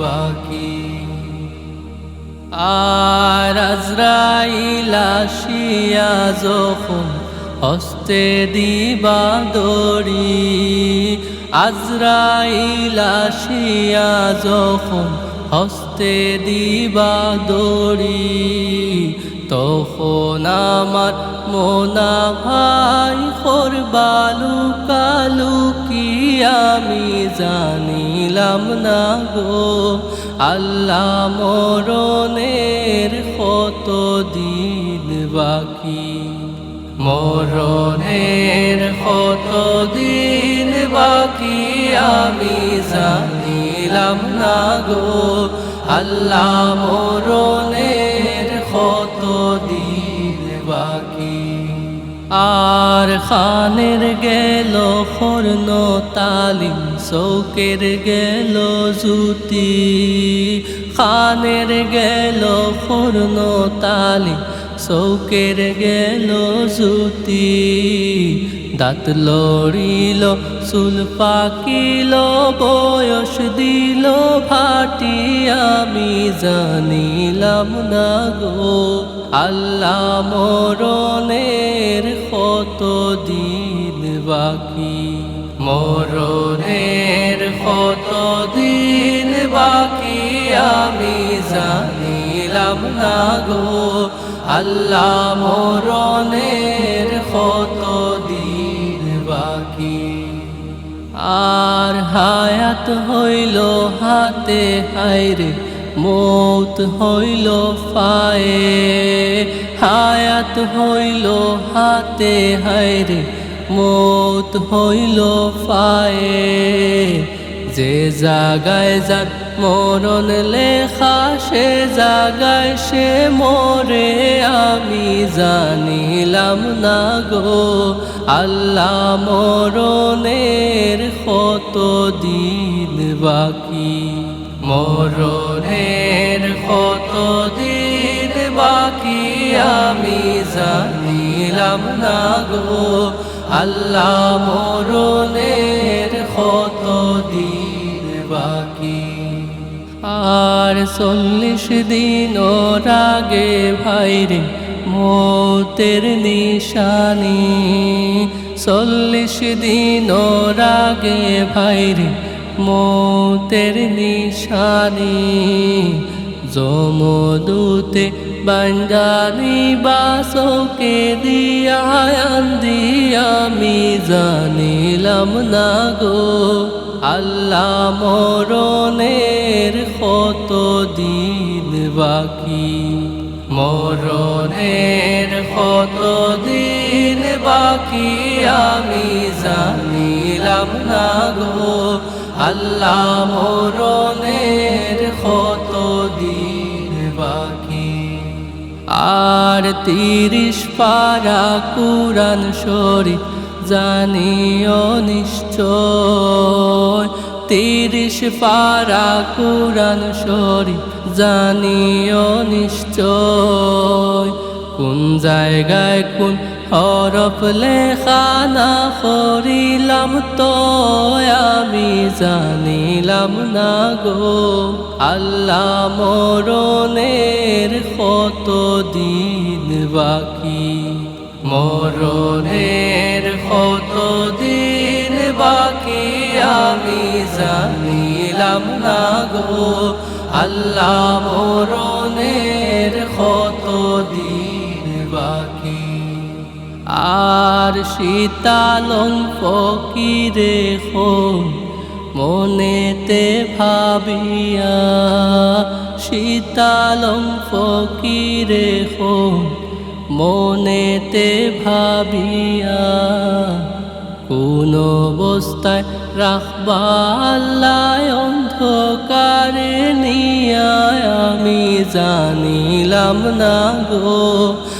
বাকি। আর আজরাইল আসিয়া যখন হস্তে দিবা দড়ি আজরাইল আসিয়া যখন হস্তে দিবা দড়ি তখন আমার মোনা ভাই করবালু কালু কি আমি জানিলাম না গো, আল্লাহ মরণের কত দিন বাকি? মরণের কত দিন বাকি আমি জানিলাম না গো, আল্লাহ মরণের খানের গেল, খর্ন তালিম চৌকের গেল জুতি। খানের গেল, খর্ন তালিম চৌকের গেল জুতি। দাঁত লড়িল, চুল পাকিল, বয়স দিল ভাটি, আমি জানিলাম না গো, আল্লাহ দিন বাকি। মরণের কত দিন বাকি, আমি জানিলাম না গো। আল্লাহ মরণের কত দিন বাকি। আর হায়াত হইল হাতে হাইরে মৌত হইল পায়ে হায়াত হইল হাতে হাইরে মৌত হইল পায়ে যে জাগায় যার মরণ লেখা, সে জাগায় সে মরে। আমি জানিলাম না গো, আল্লাহ মরণের কত দিন বাকি। মরণের কত দিন বাকি, আমি জানিলাম না গো। আল্লাহ মরণের কত দিন বাকি? আর চল্লিশ দিন ওর আগে ভাইরে মতের নিশানি। চল্লিশ দিন ওর আগে ভাইরে মতের নিশানি। জমদূতে বাঞ্জানি বাসকে দিয়া আন্দি আমি জানিলাম না গো। আল্লাহ মরণের কত দিন বাকি? মরণের কত দিন বাকি? আমি জানিলাম না গো। আল্লাহ মরণের আর তিরিশ পারা কুরান শরীফ জানিও নিশ্চয়। তিরিশ পারা কুরান শরীফ জানিও নিশ্চয়। কোন জায়গায় কোন হরফ লেখা না করিলাম তো, আমি জানিলাম না গো। আল্লাহ মরণের কত দিন বাকি? মরণের কত দিন বাকি, আমি জানিলাম না গো। আল্লাহ মরণের কত আর শীতালং ফকিরে খো মনেতে ভাবিয়া শীতালং ফকিরে খো মনেতে ভাবিয়া কোন অবস্থায় রাখবা আল্লাহ অন্ধকারে আমি জানিলাম না গো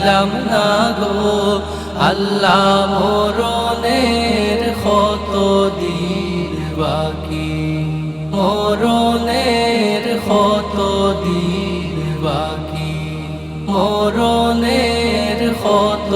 জানিলাম না গো। আল্লাহ মরণের কত দিন বাকি? মরণের কত দিন বাকি? মরণের কত